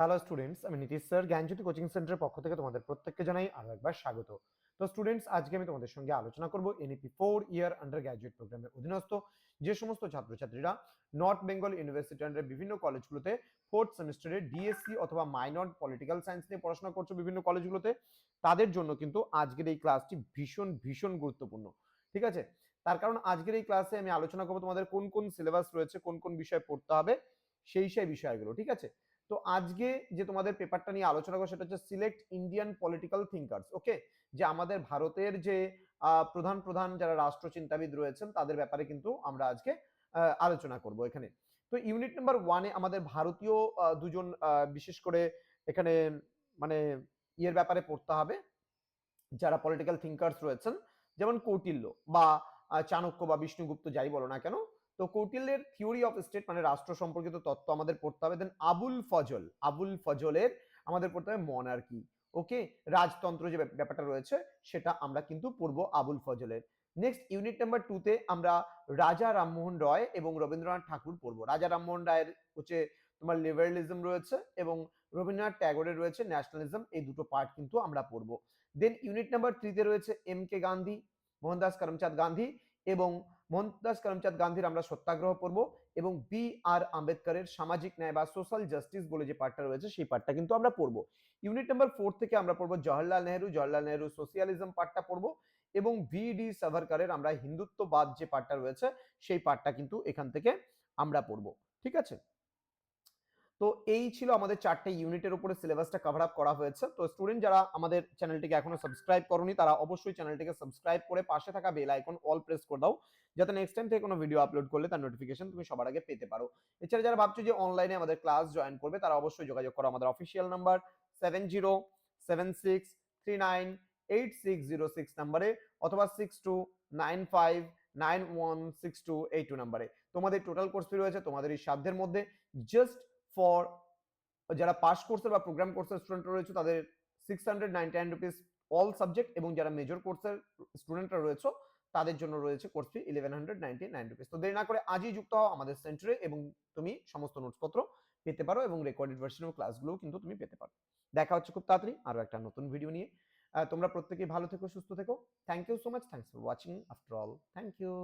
Hello students আমি Nitish sir, জ্ঞানজ্যোতি coaching সেন্টারের পক্ষ থেকে তোমাদের প্রত্যেককে জানাই আরও একবার স্বাগত। তো স্টুডেন্টস আজকে আমি তোমাদের সঙ্গে আলোচনা করব NEP four year undergraduate প্রোগ্রামের অধীনস্থ। যে সমস্ত ছাত্রছাত্রীরা নর্থ বেঙ্গল ইউনিভার্সিটি আন্ডার বিভিন্ন কলেজগুলোতে ফোর্থ সেমিস্টারে ডিএসসি অথবা মাইনর পলিটিক্যাল সায়েন্স নিয়ে পড়াশোনা করছ বিভিন্ন কলেজগুলোতে তাদের জন্য কিন্তু আজকের এই ক্লাসটি ভীষণ ভীষণ গুরুত্বপূর্ণ। ঠিক আছে? তার কারণ আজকের এই ক্লাসে আমি আলোচনা করব তোমাদের কোন কোন সিলেবাস রয়েছে, কোন কোন বিষয় পড়তে হবে, সেই সেই বিষয়গুলো। ঠিক আছে? তো আজকে যে তোমাদের পেপারটা নিয়ে আলোচনা করব সেটা হচ্ছে select Indian political thinkers okay যে আমাদের ভারতের যে প্রধান প্রধান যারা রাষ্ট্র চিন্তাবিদ রয়েছেন, তাদের ব্যাপারে কিন্তু আমরা আজকে আলোচনা করব এখানে। তো ইউনিট নাম্বার ওয়ানে আমাদের ভারতীয় দুজন বিশেষ করে এখানে মানে ইয়ের ব্যাপারে পড়তে হবে। যারা পলিটিক্যাল থিঙ্কার্স রয়েছেন, যেমন কৌটিল্য বা চাণক্য বা বিষ্ণুগুপ্ত যাই বলো না কেন তো কৌটিল্যের থিওরি অফ স্টেট মানে রাষ্ট্র সম্পর্কিত তত্ত্ব আমাদের পড়তে হবে। দেন আবুল ফজল, আবুল ফজলের আমাদের পড়তে হবে মনার্কি ওকে রাজতন্ত্র যে ব্যাপারটা রয়েছে, সেটা আমরা কিন্তু পড়ব আবুল ফজলের। নেক্সট ইউনিট নাম্বার টুতে আমরা রাজা রামমোহন রয় এবং রবীন্দ্রনাথ ঠাকুর পড়ব। রাজা রামমোহন রায়ের হচ্ছে তোমার লিবারেলিজম রয়েছে এবং রবীন্দ্রনাথ ট্যাগোরের রয়েছে ন্যাশনালিজম এই দুটো পার্ট কিন্তু আমরা পড়ব। দেন ইউনিট নাম্বার থ্রিতে রয়েছে এম কে গান্ধী মোহনদাস করমচাঁদ গান্ধী এবং মোহনদাস করমচাঁদ গান্ধীর আমরা সত্যাগ্রহ করব এবং বি আর আম্বেদকরের সামাজিক ন্যায় বা সোশ্যাল জাস্টিস বলে যে পার্টটা রয়েছে, সেই পার্টটা কিন্তু আমরা পড়ব। ইউনিট নাম্বার ফোর থেকে আমরা পড়ব জওয়াহরলাল নেহরু। জওয়াহরলাল নেহরু সোশিয়ালিজম পার্টটা পড়ব এবং ভি ডি সাভারকারের আমরা হিন্দুত্ববাদ যে পার্টটা রয়েছে, সেই পার্টটা কিন্তু এখান থেকে আমরা পড়ব। ঠিক আছে? তো এই ছিল আমাদের চারটে ইউনিটের উপরে সিলেবাসটা কভার আপ করা হয়েছে। তো স্টুডেন্ট যারা আমাদের চ্যানেলটিকে এখনও সাবস্ক্রাইব করনি, তারা অবশ্যই চ্যানেলটিকে সাবস্ক্রাইব করে পাশে থাকা বেল আইকন অল প্রেস করে দাও, যাতে নেক্সট টাইম থেকে কোনো ভিডিও আপলোড করলে তার নোটিফিকেশন তুমি সবার আগে পেতে পারো। এছাড়া যারা ভাবছ যে অনলাইনে আমাদের ক্লাস জয়েন করবে, তারা অবশ্যই যোগাযোগ করো আমাদের official number seven zero seven six three nine eight six zero six নাম্বারে অথবা six two nine five nine one six two eight two নাম্বারে তোমাদের টোটাল কোর্স ফি রয়েছে তোমাদের এই সাধ্যের মধ্যে। জাস্ট ফর যারা পাস কোর্সের বা প্রোগ্রাম কোর্সের স্টুডেন্ট রয়েছে, তাদের six hundred ninety nine rupees all subject এবং যারা মেজর কোর্সের স্টুডেন্টরা রয়েছে, তাদের জন্য রয়েছে course fee eleven hundred ninety nine rupees তো দেরি না করে আজই যুক্ত হও আমাদের সেন্টারে এবং তুমি সমস্ত নোটসপত্র পেতে পারো এবং রেকর্ডেড ভার্সনের ক্লাসগুলোও কিন্তু তুমি পেতে পারো। দেখা হচ্ছে খুব তাড়াতাড়ি আরও একটা নতুন ভিডিও নিয়ে। তোমরা প্রত্যেকেই ভালো থেকো, সুস্থ থেকো। Thank you so much thanks for watching after all thank you